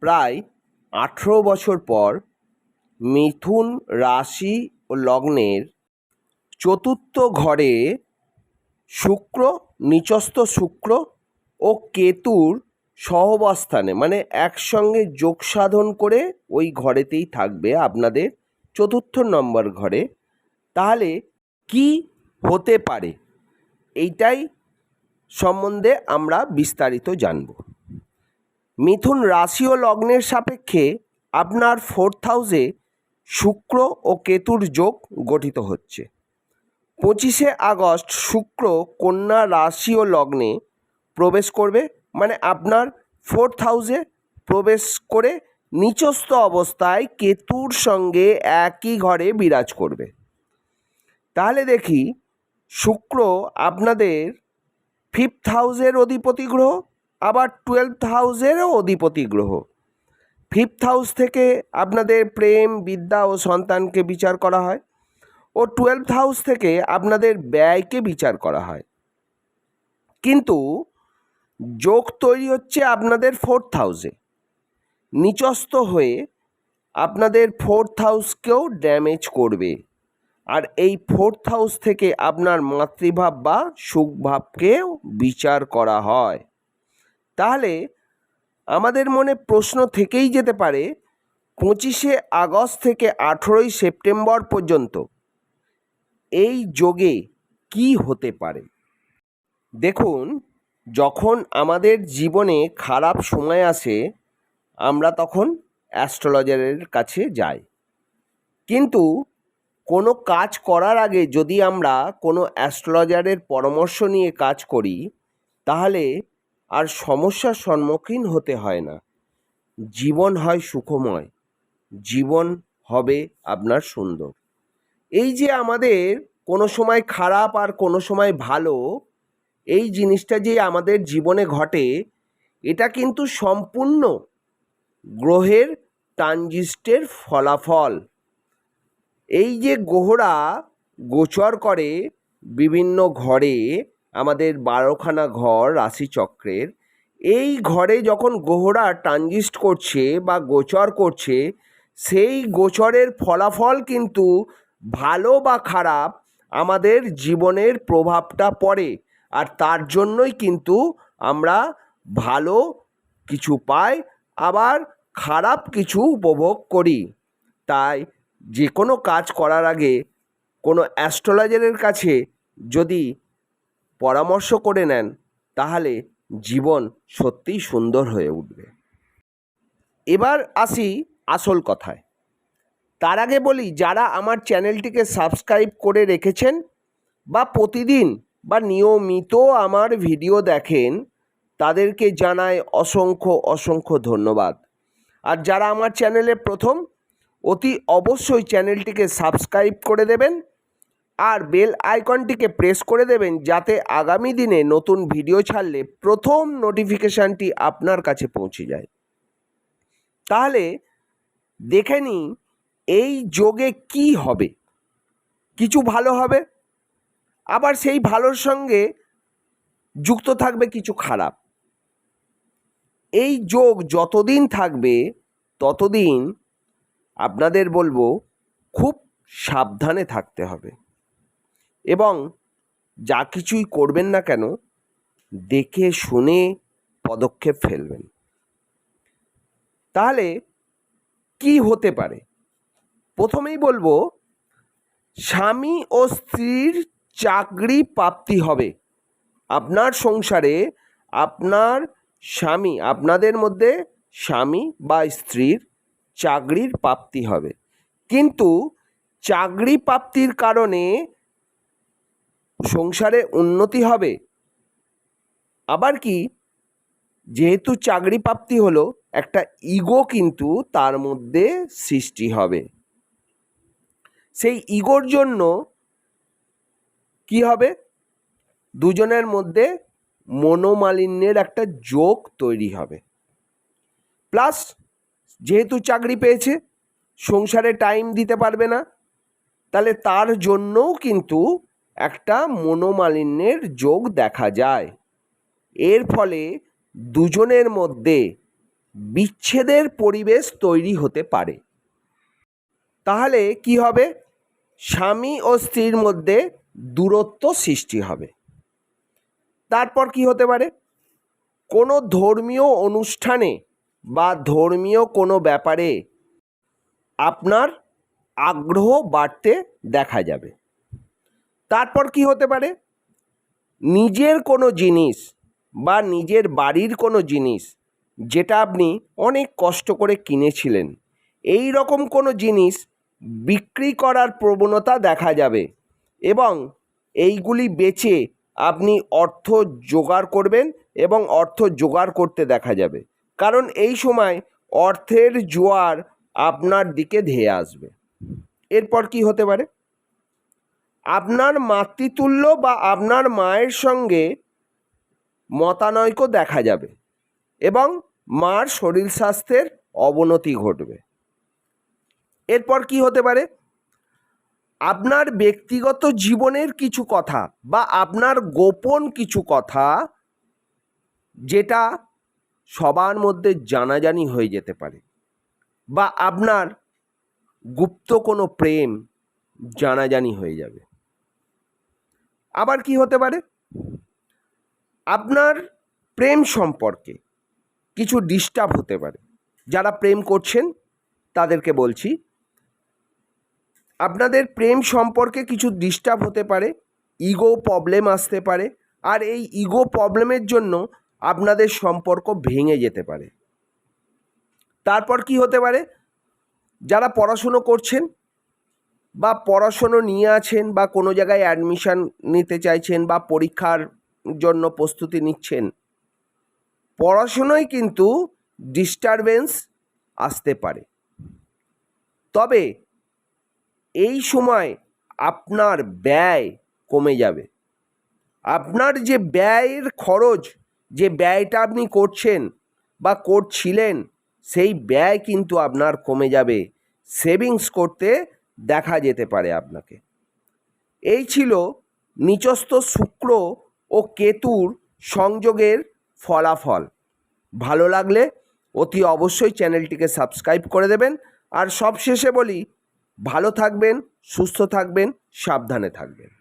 প্রায় আঠেরো বছর পর মিথুন রাশি ও লগ্নের চতুর্থ ঘরে শুক্র, নিচস্থ শুক্র ও কেতুর সহবস্থানে মানে একসঙ্গে যোগ সাধন করে ওই ঘরেতেই থাকবে আপনাদের চতুর্থ নম্বর ঘরে। তাহলে কি হতে পারে? এইটাই সম্বন্ধে আমরা বিস্তারিত জানব। মিথুন রাশি ও লগ্নের সাপেক্ষে আপনার ফোর্থ হাউসে শুক্র ও কেতুর যোগ গঠিত হচ্ছে। পঁচিশে আগস্ট শুক্র কন্যা রাশি ও লগ্নে প্রবেশ করবে মানে আপনার ফোর্থ হাউসে প্রবেশ করে নিচস্থ অবস্থায় কেতুর সঙ্গে একই ঘরে বিরাজ করবে। তাহলে দেখি, শুক্র আপনাদের ফিফথ হাউসের অধিপতি গ্রহ আবার টুয়েলভ হাউসেরও অধিপতি গ্রহ। ফিফথ হাউস থেকে আপনাদের প্রেম, বিদ্যা ও সন্তানকে বিচার করা হয় ও টুয়েলভ হাউস থেকে আপনাদের ব্যয়কে বিচার করা হয়। কিন্তু যোগ তৈরি হচ্ছে আপনাদের ফোর্থ হাউসে নিচস্থ হয়ে আপনাদের ফোর্থ হাউসকেও ড্যামেজ করবে। আর এই ফোর্থ হাউস থেকে আপনার মাতৃভাব বা সুখভাবকেও বিচার করা হয়। তাহলে আমাদের মনে প্রশ্ন থেকেই যেতে পারে, পঁচিশে আগস্ট থেকে আঠেরোই সেপ্টেম্বর পর্যন্ত এই যোগে কি হতে পারে? দেখুন, যখন আমাদের জীবনে খারাপ সময় আসে, আমরা তখন অ্যাস্ট্রোলজারের কাছে যাই। কিন্তু কোনো কাজ করার আগে যদি আমরা কোনো অ্যাস্ট্রোলজারের পরামর্শ নিয়ে কাজ করি, তাহলে আর সমস্যার সম্মুখীন হতে হয় না। জীবন হয় সুখময়, জীবন হবে আপনার সুন্দর। এই যে আমাদের কোনো সময় খারাপ আর কোনো সময় ভালো, এই জিনিসটা যে আমাদের জীবনে ঘটে, এটা কিন্তু সম্পূর্ণ গ্রহের ট্রানজিস্টের ফলাফল। এই যে গ্রহরা গোচর করে বিভিন্ন ঘরে আমাদের বারোখানা ঘর রাশিচক্রের। এই ঘরে যখন গ্রহরা ট্রানজিস্ট করছে বা গোচর করছে, সেই গোচরের ফলাফল কিন্তু ভালো বা খারাপ আমাদের জীবনের প্রভাবটা পড়ে, আর তার জন্যই কিন্তু আমরা ভালো কিছু পাই, আবার খারাপ কিছু উপভোগ করি। তাই যে কোনো কাজ করার আগে কোনো অ্যাস্ট্রোলজারের কাছে যদি পরামর্শ করে নেন, তাহলে জীবন সত্যিই সুন্দর হয়ে উঠবে। এবার আসি আসল কথায়। তার আগে বলি, যারা আমার চ্যানেলটিকে সাবস্ক্রাইব করে রেখেছেন বা প্রতিদিন বা নিয়মিত আমার ভিডিও দেখেন, তাদেরকে জানাই অসংখ্য অসংখ্য ধন্যবাদ। আর যারা আমার চ্যানেলে প্রথম, অতি অবশ্যই চ্যানেলটিকে সাবস্ক্রাইব করে দেবেন আর বেল আইকনটিকে প্রেস করে দেবেন যাতে আগামী দিনে নতুন ভিডিও ছাড়লে প্রথম নোটিফিকেশানটি আপনার কাছে পৌঁছে যায়। তাহলে দেখে নিই এই যোগে কি হবে। কিছু ভালো হবে, আবার সেই ভালোর সঙ্গে যুক্ত থাকবে কিছু খারাপ। এই যোগ যতদিন থাকবে ততদিন আপনাদের বলব খুব সাবধানে থাকতে হবে। এবং যা কিছুই করবেন না কেন, দেখে শুনে পদক্ষেপ ফেলবেন। তাহলে কি হতে পারে? প্রথমেই বলব, স্বামী ও স্ত্রীর চাকরি প্রাপ্তি হবে। আপনার সংসারে আপনার স্বামী, আপনাদের মধ্যে স্বামী বা স্ত্রীর চাকরির প্রাপ্তি হবে। কিন্তু চাকরি প্রাপ্তির কারণে সংসারে উন্নতি হবে। আবার কি? যেহেতু চাকরি প্রাপ্তি হলো, একটা ইগো কিন্তু তার মধ্যে সৃষ্টি হবে। সেই ইগোর জন্য কি হবে? দুজনের মধ্যে মনোমালিন্যের একটা যোগ তৈরি হবে। প্লাস যেহেতু চাকরি পেয়েছে, সংসারে টাইম দিতে পারবে না, তাহলে তার জন্যও কিন্তু একটা মনোমালিন্যের যোগ দেখা যায়। এর ফলে দুজনের মধ্যে বিচ্ছেদের পরিবেশ তৈরি হতে পারে। তাহলে কি হবে? স্বামী ও স্ত্রীর মধ্যে দূরত্ব সৃষ্টি হবে। তারপর কি হতে পারে? কোনো ধর্মীয় অনুষ্ঠানে বা ধর্মীয় কোনো ব্যাপারে আপনার আগ্রহ বাড়তে দেখা যাবে। তারপর কি হতে পারে? নিজের কোনো জিনিস বা নিজের বাড়ির কোনো জিনিস যেটা আপনি অনেক কষ্ট করে কিনেছিলেন, এই রকম কোনো জিনিস বিক্রি করার প্রবণতা দেখা যাবে এবং এইগুলি বেচে আপনি অর্থ জোগাড় করবেন এবং অর্থ জোগাড় করতে দেখা যাবে। কারণ এই সময় অর্থের জোয়ার আপনার দিকে ধেয়ে আসবে। এরপর কি হতে পারে? আপনার মাতৃতুল্য বা আপনার মায়ের সঙ্গে মতানৈক্য দেখা যাবে এবং মার শরীর স্বাস্থ্যের অবনতি ঘটবে। এরপর কি হতে পারে? আপনার ব্যক্তিগত জীবনের কিছু কথা বা আপনার গোপন কিছু কথা যেটা সবার মধ্যে জানাজানি হয়ে যেতে পারে বা আপনার গুপ্ত কোনো প্রেম জানাজানি হয়ে যাবে। আবার কি হতে পারে? আপনার প্রেম সম্পর্কে কিছু ডিস্টার্ব হতে পারে। যারা প্রেম করছেন, তাদেরকে বলছি, আপনাদের প্রেম সম্পর্কে কিছু ডিস্টার্ব হতে পারে ইগো প্রবলেম আসতে পারে, আর এই ইগো প্রবলেমের জন্য আপনাদের সম্পর্ক ভেঙে যেতে পারে। তারপর কি হতে পারে? যারা পড়াশুনো করছেন বা পড়াশুনো নিয়ে আছেন বা কোনো জায়গায় অ্যাডমিশান নিতে চাইছেন বা পরীক্ষার জন্য প্রস্তুতি নিচ্ছেন, পড়াশুনোয় কিন্তু ডিস্টারবেন্স আসতে পারে। তবে এই সময় আপনার ব্যয় কমে যাবে। আপনার যে ব্যয়ের খরচ, যে ব্যয়টা আপনি করছেন বা করছিলেন, সেই ব্যয় কিন্তু আপনার কমে যাবে। সেভিংস করতে দেখা যেতে পারে আপনাকে। এই ছিল নিচস্থ শুক্র ও কেতুর সংযোগের ফলাফল। ভালো লাগলে অতি অবশ্যই চ্যানেলটিকে সাবস্ক্রাইব করে দেবেন। আর সবশেষে বলি, ভালো থাকবেন, সুস্থ থাকবেন, সাবধানে থাকবেন।